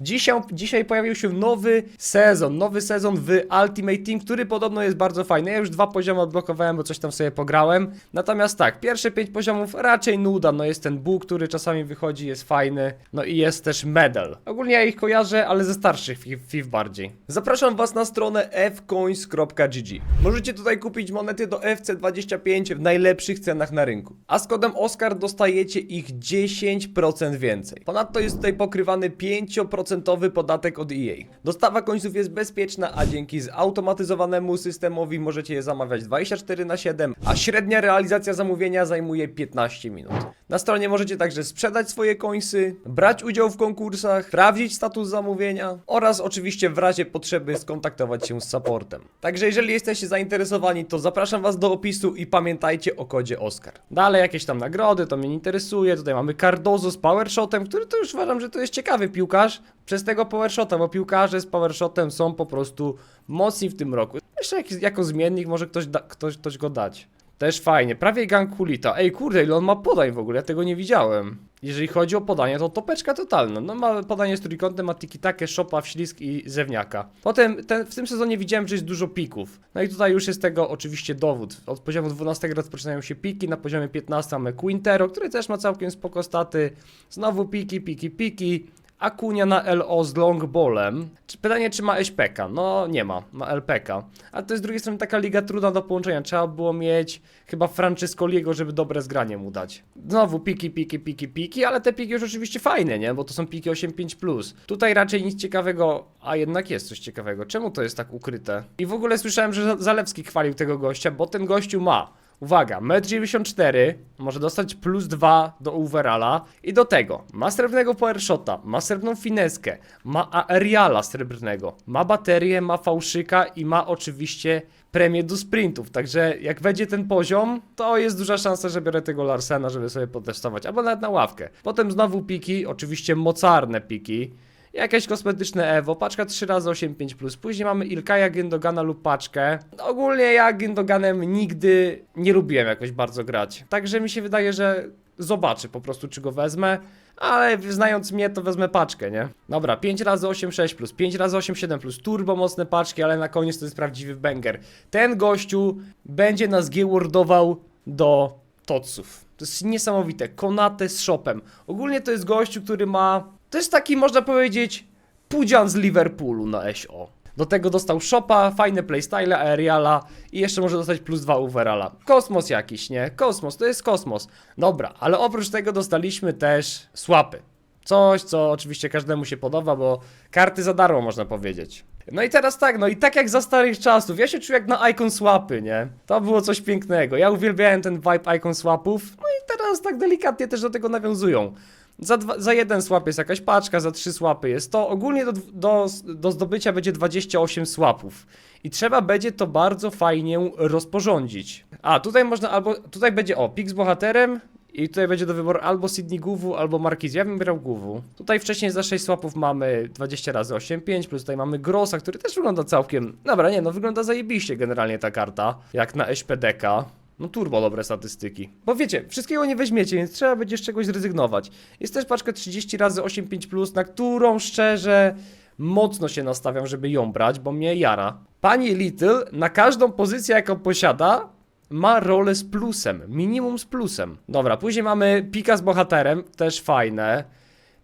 Dzisiaj, dzisiaj pojawił się nowy sezon, nowy sezon w Ultimate Team, który podobno jest bardzo fajny. Ja już dwa poziomy odblokowałem, bo coś tam sobie pograłem. Natomiast tak, pierwsze pięć poziomów raczej nuda, no jest ten Bóg, który czasami wychodzi, jest fajny. No i jest też medal. Ogólnie ja ich kojarzę, ale ze starszych FIF, bardziej. Zapraszam was na stronę fcoins.gg. Możecie tutaj kupić monety do FC25 w najlepszych cenach na rynku. A z kodem OSCAR dostajecie ich 10% więcej. Ponadto jest tutaj pokrywany 5% podatek od EA. Dostawa końców jest bezpieczna, a dzięki zautomatyzowanemu systemowi możecie je zamawiać 24 na 7, a średnia realizacja zamówienia zajmuje 15 minut. Na stronie możecie także sprzedać swoje końsy, brać udział w konkursach, sprawdzić status zamówienia oraz oczywiście w razie potrzeby skontaktować się z supportem. Także jeżeli jesteście zainteresowani, to zapraszam was do opisu i pamiętajcie o kodzie OSCAR. Dalej jakieś tam nagrody, to mnie nie interesuje. Tutaj mamy Cardozo z powershotem, który to już uważam, że to jest ciekawy piłkarz przez tego powershota, bo piłkarze z powershotem są po prostu mocni w tym roku. Jeszcze jak, jako zmiennik może ktoś, da, ktoś, ktoś go dać. Też fajnie. Prawie gang Kulita. Ej, kurde, ile on ma podań w ogóle? Ja tego nie widziałem. Jeżeli chodzi o podanie, to topeczka totalna. No ma podanie z trójkątem, ma tiki-takę, szopa, wślizg i zewniaka. Potem ten, w tym sezonie widziałem, że jest dużo pików. No i tutaj już jest tego oczywiście dowód. Od poziomu 12 rozpoczynają się piki, na poziomie 15 mamy Quintero, który też ma całkiem spoko staty. Znowu piki, piki, piki. Akunia na LO z longballem. Czy- Pytanie, czy ma SPK? No nie ma, ma LPK. A to jest z drugiej strony taka liga trudna do połączenia. Trzeba było mieć chyba Francescoliego, żeby dobre zgranie mu dać. Znowu piki, piki, piki, piki, ale te piki już oczywiście fajne, nie? Bo to są piki 8.5+. Tutaj raczej nic ciekawego, a jednak jest coś ciekawego. Czemu to jest tak ukryte? I w ogóle słyszałem, że Zalewski chwalił tego gościa, bo ten gościu ma Uwaga, 1,94 m, może dostać plus 2 do overalla i do tego ma srebrnego powershota, ma srebrną fineskę, ma aeriala srebrnego, ma baterię, ma fałszyka i ma oczywiście premię do sprintów, także jak będzie ten poziom, to jest duża szansa, że biorę tego Larsena, żeby sobie potestować, albo nawet na ławkę. Potem znowu piki, oczywiście mocarne piki, Jakieś kosmetyczne Evo, paczka 3 razy 85 Później mamy Ilkaja Gyndogana lub paczkę. Ogólnie ja Gyndoganem nigdy nie lubiłem jakoś bardzo grać. Także mi się wydaje, że zobaczę po prostu, czy go wezmę. Ale znając mnie, to wezmę paczkę, nie? Dobra, 5 razy 86 plus, 5 razy 87 plus, turbo mocne paczki, ale na koniec to jest prawdziwy banger. Ten gościu będzie nas gewordował do Totsów. To jest niesamowite. Konate z shopem. Ogólnie to jest gościu, który ma. To jest taki, można powiedzieć, pudzian z Liverpoolu na SO. Do tego dostał shopa, fajne playstyle, aeriala i jeszcze może dostać plus dwa overalla. Kosmos jakiś, nie? Kosmos, to jest kosmos. Dobra, ale oprócz tego dostaliśmy też swapy. Coś, co oczywiście każdemu się podoba, bo karty za darmo można powiedzieć. No i teraz tak, no i tak jak za starych czasów, ja się czuję jak na Icon Swapy, nie? To było coś pięknego. Ja uwielbiałem ten vibe Icon Swapów, no i teraz tak delikatnie też do tego nawiązują. Za, dwa, za jeden swap jest jakaś paczka, za trzy swapy jest to. Ogólnie do, do, do zdobycia będzie 28 swapów. I trzeba będzie to bardzo fajnie rozporządzić. A, tutaj można albo, tutaj będzie, o, pik z bohaterem, i tutaj będzie do wyboru albo Sydney Guwu, albo Markiz. Ja bym wybrał Guwu. Tutaj wcześniej za 6 swapów mamy 20 razy 8,5, plus tutaj mamy Grossa, który też wygląda całkiem... Dobra, nie, no wygląda zajebiście generalnie ta karta, jak na SPDK. No turbo dobre statystyki. Bo wiecie, wszystkiego nie weźmiecie, więc trzeba będzie z czegoś zrezygnować. Jest też paczka 30 razy 8,5+, na którą szczerze mocno się nastawiam, żeby ją brać, bo mnie jara. Pani Little na każdą pozycję, jaką posiada, ma rolę z plusem, minimum z plusem. Dobra, później mamy pika z bohaterem, też fajne.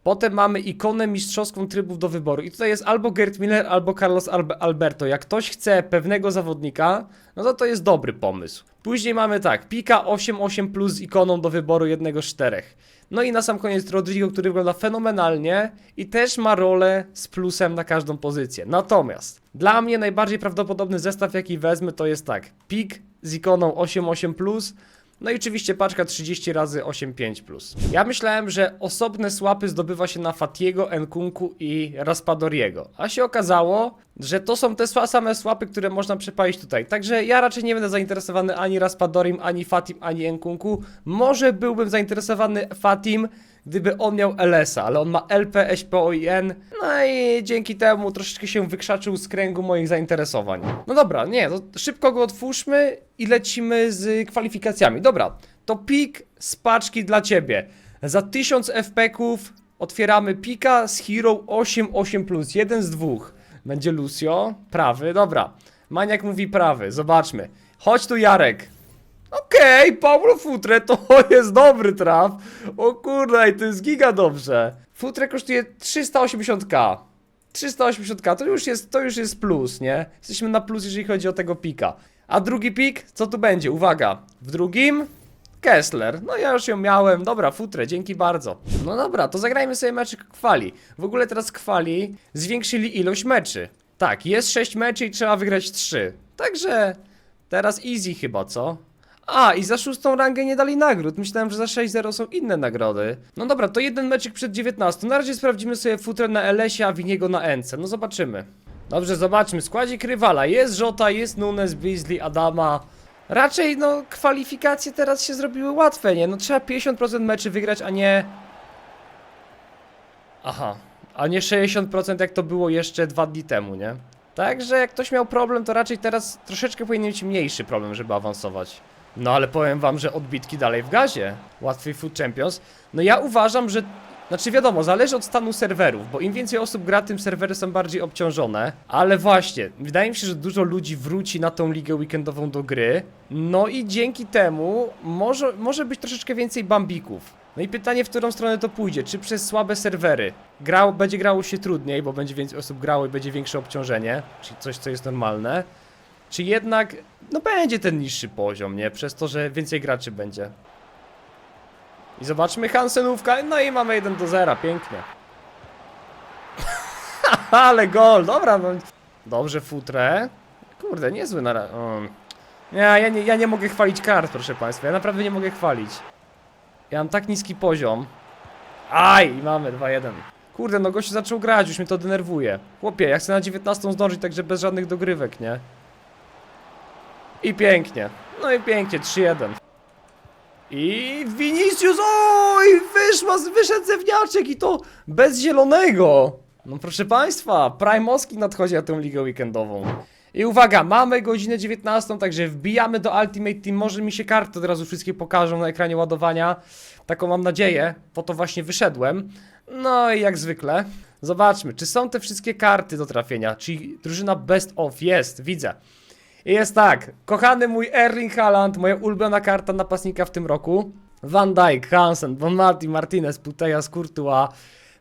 Potem mamy ikonę mistrzowską trybów do wyboru. I tutaj jest albo Gerd Miller, albo Carlos Albe- Alberto. Jak ktoś chce pewnego zawodnika, no to to jest dobry pomysł. Później mamy tak, pika 8-8 plus z ikoną do wyboru jednego z czterech. No i na sam koniec Rodrigo, który wygląda fenomenalnie i też ma rolę z plusem na każdą pozycję. Natomiast dla mnie najbardziej prawdopodobny zestaw, jaki wezmę, to jest tak, pik z ikoną 8-8 plus, no i oczywiście paczka 30 razy 8,5+. Ja myślałem, że osobne słapy zdobywa się na Fatiego, Enkunku i Raspadoriego. A się okazało, że to są te same słapy, które można przepalić tutaj. Także ja raczej nie będę zainteresowany ani Raspadorim, ani Fatim, ani Enkunku. Może byłbym zainteresowany Fatim, gdyby on miał LS-a, ale on ma LP, SP, OIN, no i dzięki temu troszeczkę się wykrzaczył z kręgu moich zainteresowań. No dobra, nie, to szybko go otwórzmy i lecimy z kwalifikacjami. Dobra, to pik z paczki dla ciebie. Za 1000 FP-ków otwieramy pika z Hero 8, 8 plus, jeden z dwóch. Będzie Lucio, prawy, dobra. Maniak mówi prawy, zobaczmy. Chodź tu Jarek. Okej, Paulo Futre to jest dobry traf. O kurde, to jest giga dobrze. Futre kosztuje 380k. 380k to już jest, to już jest plus, nie? Jesteśmy na plus, jeżeli chodzi o tego pika. A drugi pik, co tu będzie? Uwaga, w drugim Kessler. No ja już ją miałem. Dobra, futre, dzięki bardzo. No dobra, to zagrajmy sobie meczyk kwali. W ogóle teraz kwali zwiększyli ilość meczy. Tak, jest 6 meczy i trzeba wygrać 3. Także teraz easy chyba, co? A, i za szóstą rangę nie dali nagród. Myślałem, że za 6-0 są inne nagrody. No dobra, to jeden meczyk przed 19. Na razie sprawdzimy sobie futrę na LS-ie, a Winiego na NC. No zobaczymy. Dobrze, zobaczmy. Składzik rywala. Jest Żota, jest Nunes, Beasley, Adama. Raczej, no, kwalifikacje teraz się zrobiły łatwe, nie? No trzeba 50% meczy wygrać, a nie... Aha, a nie 60% jak to było jeszcze dwa dni temu, nie? Także jak ktoś miał problem, to raczej teraz troszeczkę powinien mieć mniejszy problem, żeby awansować. No ale powiem wam, że odbitki dalej w gazie. Łatwiej Food Champions. No ja uważam, że znaczy wiadomo, zależy od stanu serwerów, bo im więcej osób gra, tym serwery są bardziej obciążone. Ale właśnie, wydaje mi się, że dużo ludzi wróci na tą ligę weekendową do gry. No i dzięki temu może, może być troszeczkę więcej bambików. No i pytanie, w którą stronę to pójdzie? Czy przez słabe serwery grał, będzie grało się trudniej, bo będzie więcej osób grało i będzie większe obciążenie, czyli coś, co jest normalne? Czy jednak, no będzie ten niższy poziom, nie? Przez to, że więcej graczy będzie. I zobaczmy Hansenówka, no i mamy 1 do 0, pięknie. Ale gol, dobra. No. Dobrze, futre. Kurde, niezły na ra- o. Nie, ja nie, ja nie mogę chwalić kart, proszę państwa, ja naprawdę nie mogę chwalić. Ja mam tak niski poziom. Aj, i mamy 2-1. Kurde, no gościu zaczął grać, już mnie to denerwuje. Chłopie, ja chcę na 19 zdążyć, także bez żadnych dogrywek, nie? I pięknie. No i pięknie, 3-1. I Vinicius, oj, wyszła, wyszedł zewniaczek i to bez zielonego. No proszę państwa, Primowski nadchodzi na tę ligę weekendową. I uwaga, mamy godzinę 19, także wbijamy do Ultimate Team. Może mi się karty od razu wszystkie pokażą na ekranie ładowania. Taką mam nadzieję, po to właśnie wyszedłem. No i jak zwykle, zobaczmy, czy są te wszystkie karty do trafienia. Czyli drużyna Best of jest, widzę. Jest tak, kochany mój Erling Haaland, moja ulubiona karta napastnika w tym roku. Van Dijk, Hansen, Von Martin, Martinez, Putejas, Courtois,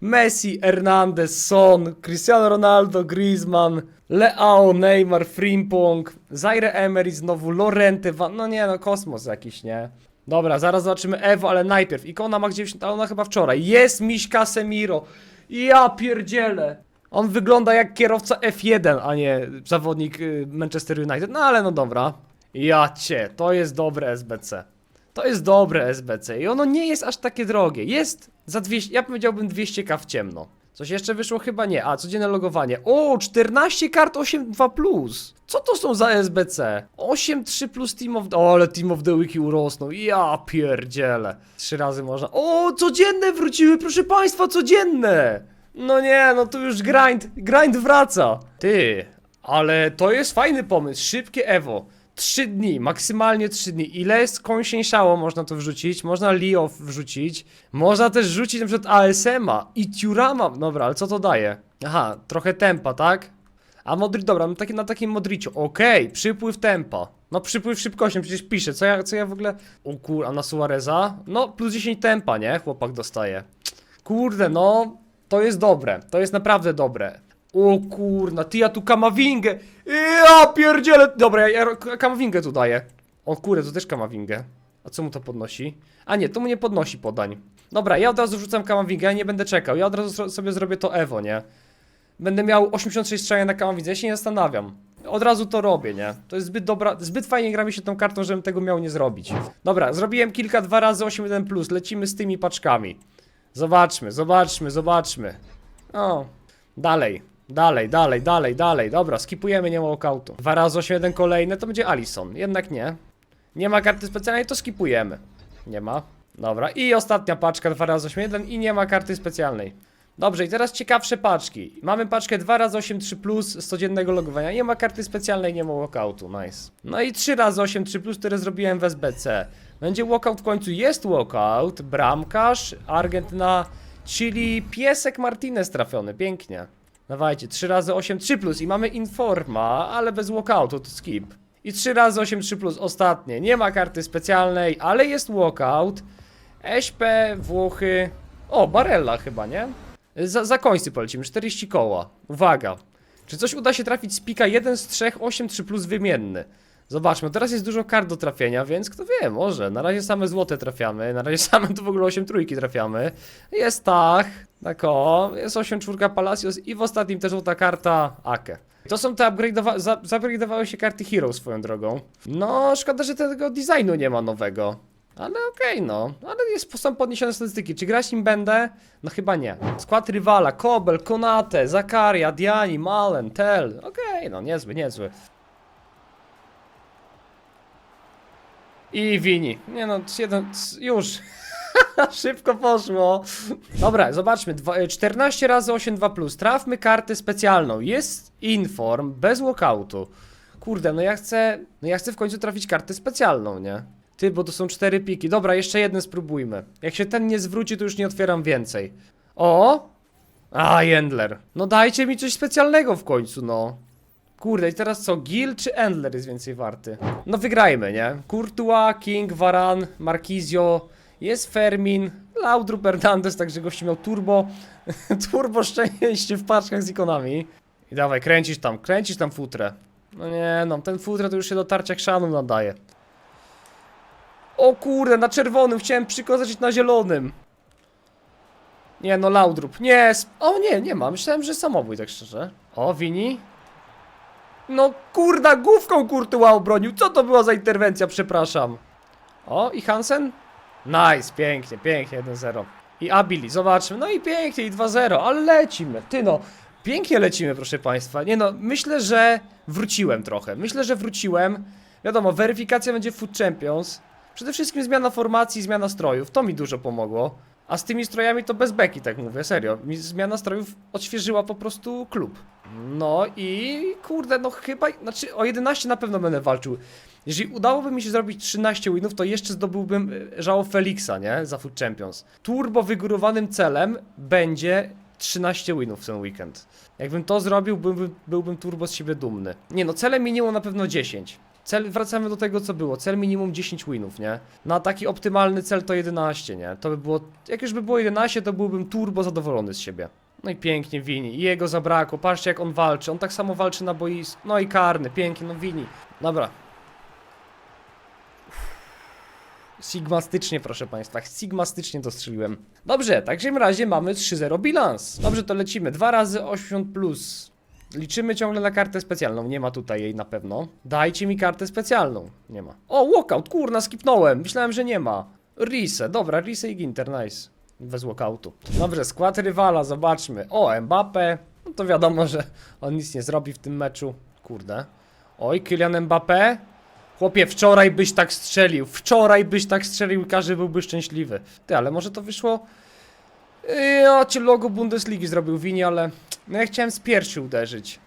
Messi, Hernandez, Son, Cristiano Ronaldo, Griezmann, Leao, Neymar, Frimpong, Zaire Emery, znowu Lorente, Van... no nie no, kosmos jakiś, nie? Dobra, zaraz zobaczymy Evo, ale najpierw, ikona ma 90, ale ona chyba wczoraj, jest Miś Casemiro, ja pierdzielę. On wygląda jak kierowca F1, a nie zawodnik y, Manchester United. No ale no dobra. Ja cię, to jest dobre SBC. To jest dobre SBC i ono nie jest aż takie drogie. Jest za 200, ja powiedziałbym 200k w ciemno. Coś jeszcze wyszło? Chyba nie. A, codzienne logowanie. O, 14 kart 8.2+. plus. Co to są za SBC? 8.3 plus Team of... O, ale Team of the Wiki urosnął. Ja pierdzielę. Trzy razy można... O, codzienne wróciły, proszę państwa, codzienne! No nie, no tu już grind, grind wraca. Ty, ale to jest fajny pomysł, szybkie Evo. Trzy dni, maksymalnie trzy dni. Ile skąsięsiało można to wrzucić? Można Leo wrzucić. Można też rzucić na przykład ASM-a i Tiurama. Dobra, ale co to daje? Aha, trochę tempa, tak? A Modri, dobra, no taki, na takim Modriciu. Okej, przypływ tempa. No przypływ szybkości, przecież pisze. Co ja, co ja w ogóle... O kur, a na Suareza? No, plus 10 tempa, nie? Chłopak dostaje. Kurde, no, to jest dobre, to jest naprawdę dobre. O kurna, ty ja tu kamawingę. Ja pierdzielę. Dobra, ja, ja kamawingę tu daję. O kurde, to też kamawingę. A co mu to podnosi? A nie, to mu nie podnosi podań. Dobra, ja od razu rzucam kamawingę, ja nie będę czekał. Ja od razu sobie zrobię to Evo, nie? Będę miał 86 strzałek na kamawidze, ja się nie zastanawiam. Od razu to robię, nie? To jest zbyt dobra, zbyt fajnie gra mi się tą kartą, żebym tego miał nie zrobić. Dobra, zrobiłem kilka, dwa razy 8-1+, plus. lecimy z tymi paczkami. Zobaczmy, zobaczmy, zobaczmy. O, dalej, dalej, dalej, dalej, dalej. Dobra, skipujemy, nie ma walkoutu. Dwa razy 8-1 kolejne, to będzie Alison. Jednak nie. Nie ma karty specjalnej, to skipujemy. Nie ma. Dobra, i ostatnia paczka 2 razy 8-1 i nie ma karty specjalnej. Dobrze, i teraz ciekawsze paczki. Mamy paczkę 2 razy 8 3 plus z codziennego logowania. Nie ma karty specjalnej, nie ma walkoutu. Nice. No i 3 razy 8 3 plus, które zrobiłem w SBC. Będzie walkout w końcu, jest walkout, bramkarz, Argentyna Czyli piesek Martinez trafiony, pięknie. Dawajcie, 3 razy 8, 3 plus i mamy Informa, ale bez walkoutu, to skip. I 3 razy 8, 3 plus, ostatnie. Nie ma karty specjalnej, ale jest walkout. SP, Włochy. O, Barella chyba, nie? Za, za końcy polecimy, 40 koła. Uwaga. Czy coś uda się trafić z pika 1 z 3, 8, 3 plus wymienny? Zobaczmy, teraz jest dużo kart do trafienia, więc kto wie, może. Na razie same złote trafiamy, na razie same tu w ogóle 8 trójki trafiamy. Jest tak, tak o, jest 8 czwórka Palacios i w ostatnim też złota karta Ake. To są te upgrade'owa- za- zupgrade'owały się karty Hero swoją drogą. No, szkoda, że tego designu nie ma nowego. Ale okej, no. Ale jest, są podniesione statystyki. Czy grać nim będę? No chyba nie. Skład rywala, Kobel, Konate, Zakaria, Diani, Malen, Tel. Okej, no niezły, niezły. I Wini. Nie no, jeden, już. Szybko poszło. Dobra, zobaczmy. Dwa, e, 14 razy 8 2 plus. Trafmy kartę specjalną. Jest inform bez walkoutu. Kurde, no ja chcę. No ja chcę w końcu trafić kartę specjalną, nie? Ty, bo to są cztery piki. Dobra, jeszcze jeden spróbujmy. Jak się ten nie zwróci, to już nie otwieram więcej. O! A, Endler. No dajcie mi coś specjalnego w końcu, no. Kurde, i teraz co? Gil czy Endler jest więcej warty? No wygrajmy, nie? Courtois, King, Varan, Marquizio, jest Fermin, Laudrup Hernandez, także gości miał turbo, turbo szczęście w paczkach z ikonami. I dawaj, kręcisz tam, kręcisz tam futrę. No nie, no, ten futrę to już się do tarcia chrzanu nadaje. O kurde, na czerwonym, chciałem przykozać na zielonym. Nie no, Laudrup, nie, o nie, nie ma, myślałem, że samobój, tak szczerze. O, Wini? No kurda, główką Kurtuła obronił. Co to była za interwencja, przepraszam. O, i Hansen? Nice, pięknie, pięknie, 1-0. I Abili, zobaczmy. No i pięknie, i 2-0, ale lecimy. Ty no, pięknie lecimy, proszę państwa. Nie no, myślę, że wróciłem trochę. Myślę, że wróciłem. Wiadomo, weryfikacja będzie Food Champions. Przede wszystkim zmiana formacji, zmiana strojów. To mi dużo pomogło. A z tymi strojami to bez beki, tak mówię, serio. Mi zmiana strojów odświeżyła po prostu klub. No i kurde, no chyba, znaczy o 11 na pewno będę walczył. Jeżeli udałoby mi się zrobić 13 winów, to jeszcze zdobyłbym e, Żao Felixa, nie? Za Food Champions. Turbo wygórowanym celem będzie 13 winów w ten weekend. Jakbym to zrobił, byłbym, byłbym turbo z siebie dumny. Nie no, celem minimum na pewno 10. Cel, wracamy do tego, co było. Cel minimum 10 winów, nie? Na taki optymalny cel to 11, nie? To by było. Jak już by było 11, to byłbym turbo zadowolony z siebie. No i pięknie Wini. Jego zabrakło. Patrzcie, jak on walczy. On tak samo walczy na boisku. No i karny, pięknie, no Wini. Dobra. Sigmastycznie, proszę Państwa, sigmastycznie to strzeliłem. Dobrze, tak w razie mamy 3-0 bilans. Dobrze, to lecimy. Dwa razy 80 plus. Liczymy ciągle na kartę specjalną. Nie ma tutaj jej na pewno. Dajcie mi kartę specjalną. Nie ma. O, walkout, kurna, skipnąłem. Myślałem, że nie ma. Rise, dobra, Rise i Ginter, nice. Bez walkoutu. Dobrze, skład rywala, zobaczmy. O, Mbappe. No to wiadomo, że on nic nie zrobi w tym meczu. Kurde. Oj, Kylian Mbappe. Chłopie, wczoraj byś tak strzelił. Wczoraj byś tak strzelił i każdy byłby szczęśliwy. Ty, ale może to wyszło... Ja cię logo Bundesligi zrobił Wini, ale... No ja chciałem z piersi uderzyć.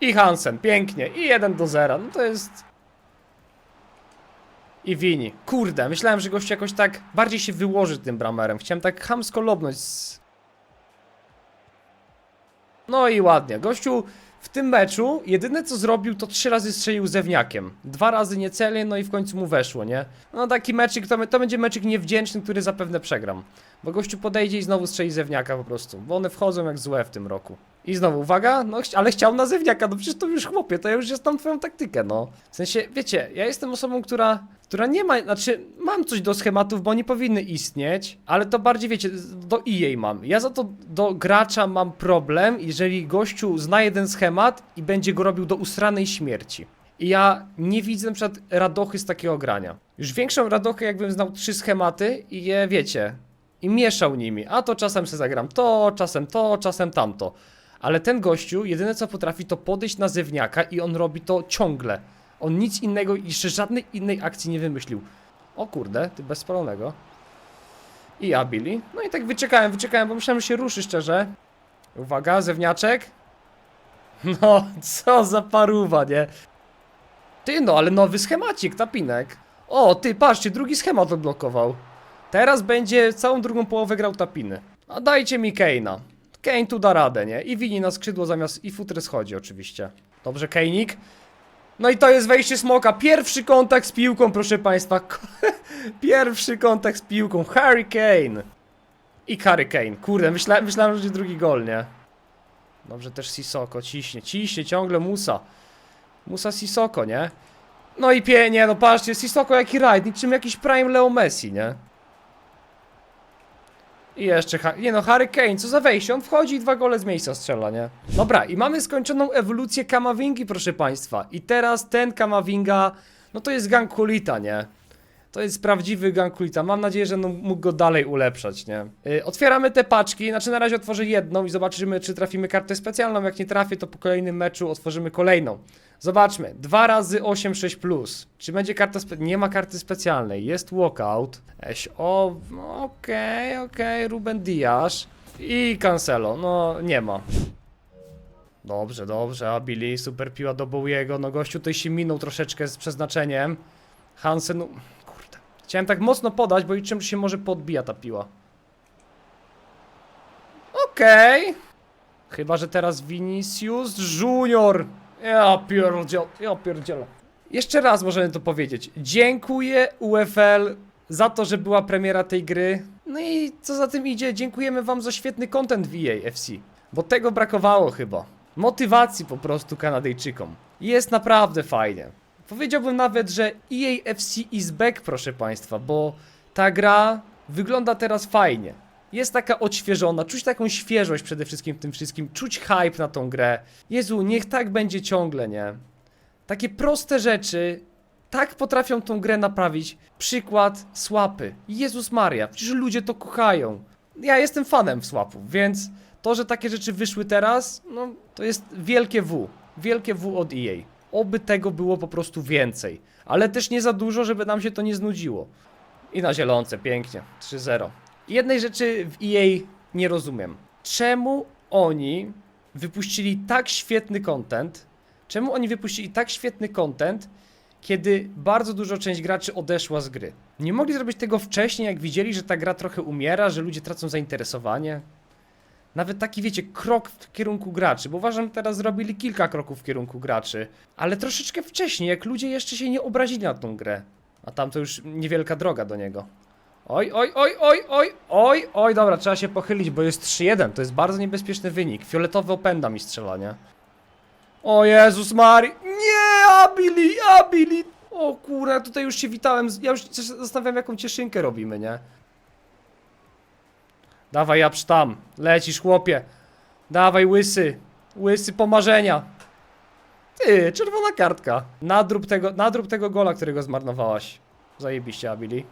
I Hansen, pięknie. I 1 do 0. No to jest... I Wini. Kurde, myślałem, że gość jakoś tak bardziej się wyłoży tym bramerem. Chciałem tak chamsko lobnąć z... No i ładnie. Gościu w tym meczu jedyne co zrobił to trzy razy strzelił zewniakiem. Dwa razy niecelnie, no i w końcu mu weszło, nie? No taki meczyk, to, to będzie meczyk niewdzięczny, który zapewne przegram. Bo gościu podejdzie i znowu strzeli zewniaka po prostu. Bo one wchodzą jak złe w tym roku. I znowu, uwaga, no ale chciał na zewniaka, no przecież to już chłopie, to ja już znam twoją taktykę, no. W sensie, wiecie, ja jestem osobą, która, która nie ma, znaczy, mam coś do schematów, bo nie powinny istnieć, ale to bardziej, wiecie, do EA mam. Ja za to do gracza mam problem, jeżeli gościu zna jeden schemat i będzie go robił do usranej śmierci. I ja nie widzę przykład radochy z takiego grania. Już większą radochę, jakbym znał trzy schematy i je, wiecie, i mieszał nimi. A to czasem se zagram to, czasem to, czasem tamto. Ale ten gościu, jedyne co potrafi, to podejść na zewniaka i on robi to ciągle. On nic innego, jeszcze żadnej innej akcji nie wymyślił. O kurde, ty bez spalonego. I ja, Billy. No i tak wyczekałem, wyczekałem, bo myślałem, że się ruszy szczerze. Uwaga, zewniaczek. No, co za paruwa, nie? Ty no, ale nowy schemacik, tapinek. O, ty, patrzcie, drugi schemat odblokował. Teraz będzie całą drugą połowę grał Tapiny. A dajcie mi Kane'a. Kane tu da radę, nie? I wini na skrzydło zamiast... I futry schodzi oczywiście. Dobrze, Kane'ik. No i to jest wejście smoka. Pierwszy kontakt z piłką, proszę państwa. Pierwszy kontakt z piłką. Harry Kane. I Harry Kane. Kurde, myśla, myślałem, że będzie drugi gol, nie? Dobrze, też Sisoko ciśnie. Ciśnie ciągle Musa. Musa Sisoko, nie? No i pie, nie, no patrzcie, Sisoko jaki rajd, niczym jakiś prime Leo Messi, nie? I jeszcze, nie no, Harry Kane, co za wejście, on wchodzi i dwa gole z miejsca strzela, nie? Dobra, i mamy skończoną ewolucję Kamawingi, proszę państwa. I teraz ten Kamavinga, no to jest gang Kulita, nie? To jest prawdziwy gang Kulita. Mam nadzieję, że no, mógł go dalej ulepszać, nie? Yy, otwieramy te paczki, znaczy na razie otworzę jedną i zobaczymy, czy trafimy kartę specjalną. Jak nie trafię, to po kolejnym meczu otworzymy kolejną. Zobaczmy, 2 razy 8, 6 plus. Czy będzie karta spe... Nie ma karty specjalnej, jest walkout. Eś, o, no okej, okej, Ruben Diaz. I Cancelo, no nie ma. Dobrze, dobrze, a Billy, super piła do Bowiego. No gościu tutaj się minął troszeczkę z przeznaczeniem. Hansen, no, kurde. Chciałem tak mocno podać, bo liczyłem, że się może podbija ta piła. Okej. Chyba, że teraz Vinicius Junior. Ja pierdziel, ja pierdzielę. Jeszcze raz możemy to powiedzieć. Dziękuję UFL za to, że była premiera tej gry. No i co za tym idzie, dziękujemy wam za świetny content w EA FC. Bo tego brakowało chyba. Motywacji po prostu Kanadyjczykom. Jest naprawdę fajnie. Powiedziałbym nawet, że EA FC is back, proszę państwa, bo ta gra wygląda teraz fajnie. Jest taka odświeżona, czuć taką świeżość przede wszystkim w tym wszystkim, czuć hype na tą grę. Jezu, niech tak będzie ciągle, nie? Takie proste rzeczy tak potrafią tą grę naprawić. Przykład słapy. Jezus Maria, przecież ludzie to kochają. Ja jestem fanem słapów, więc to, że takie rzeczy wyszły teraz, no to jest wielkie W. Wielkie W od EA. Oby tego było po prostu więcej. Ale też nie za dużo, żeby nam się to nie znudziło. I na zielonce, pięknie. 3-0. Jednej rzeczy w EA nie rozumiem. Czemu oni wypuścili tak świetny content? Czemu oni wypuścili tak świetny content, kiedy bardzo dużo część graczy odeszła z gry? Nie mogli zrobić tego wcześniej, jak widzieli, że ta gra trochę umiera, że ludzie tracą zainteresowanie? Nawet taki, wiecie, krok w kierunku graczy, bo uważam, teraz zrobili kilka kroków w kierunku graczy, ale troszeczkę wcześniej, jak ludzie jeszcze się nie obrazili na tą grę. A tam to już niewielka droga do niego. Oj, oj, oj, oj, oj, oj, oj, dobra, trzeba się pochylić, bo jest 3-1, to jest bardzo niebezpieczny wynik. Fioletowy opęda mi strzela, nie? O Jezus Mari, nie, Abili, Abili! O kurę, tutaj już się witałem, ja już się zastanawiam, jaką cieszynkę robimy, nie? Dawaj, ja tam, lecisz, chłopie. Dawaj, łysy, łysy pomarzenia. Ty, czerwona kartka. Nadrób tego, nadrób tego gola, którego zmarnowałaś. Zajebiście, Abili.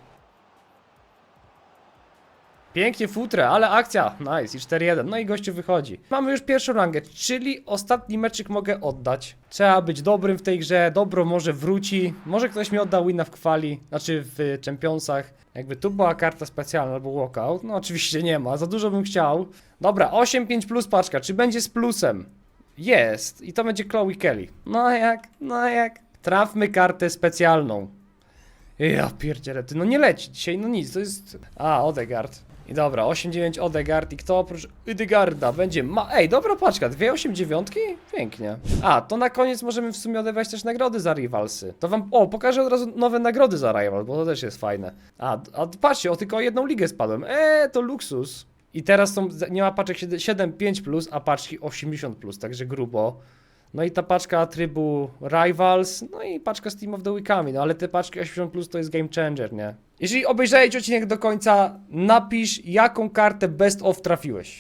Pięknie futre, ale akcja. Nice i 4-1. No i gościu wychodzi. Mamy już pierwszą rangę, czyli ostatni meczyk mogę oddać. Trzeba być dobrym w tej grze, dobro może wróci. Może ktoś mi odda wina w kwali, znaczy w Championsach. Jakby tu była karta specjalna albo walkout, no oczywiście nie ma, za dużo bym chciał. Dobra, 8-5 plus paczka, czy będzie z plusem? Jest. I to będzie Chloe Kelly. No jak, no jak. Trafmy kartę specjalną. Ja pierdzielę, ty no nie leci dzisiaj, no nic, to jest... A, Odegard. I dobra, 8-9 Odegard i kto oprócz Odegarda będzie ma... Ej, dobra paczka, dwie 8-9? Pięknie. A, to na koniec możemy w sumie odebrać też nagrody za Rivalsy. To wam, o, pokażę od razu nowe nagrody za Rival, bo to też jest fajne. A, a patrzcie, o tylko jedną ligę spadłem. Eee, to luksus. I teraz są, nie ma paczek 7-5+, plus, a paczki 80+, plus, także grubo. No i ta paczka trybu Rivals, no i paczka z Team of the Weekami, no ale te paczki 80 plus to jest game changer, nie? Jeżeli obejrzałeś odcinek do końca, napisz jaką kartę best of trafiłeś.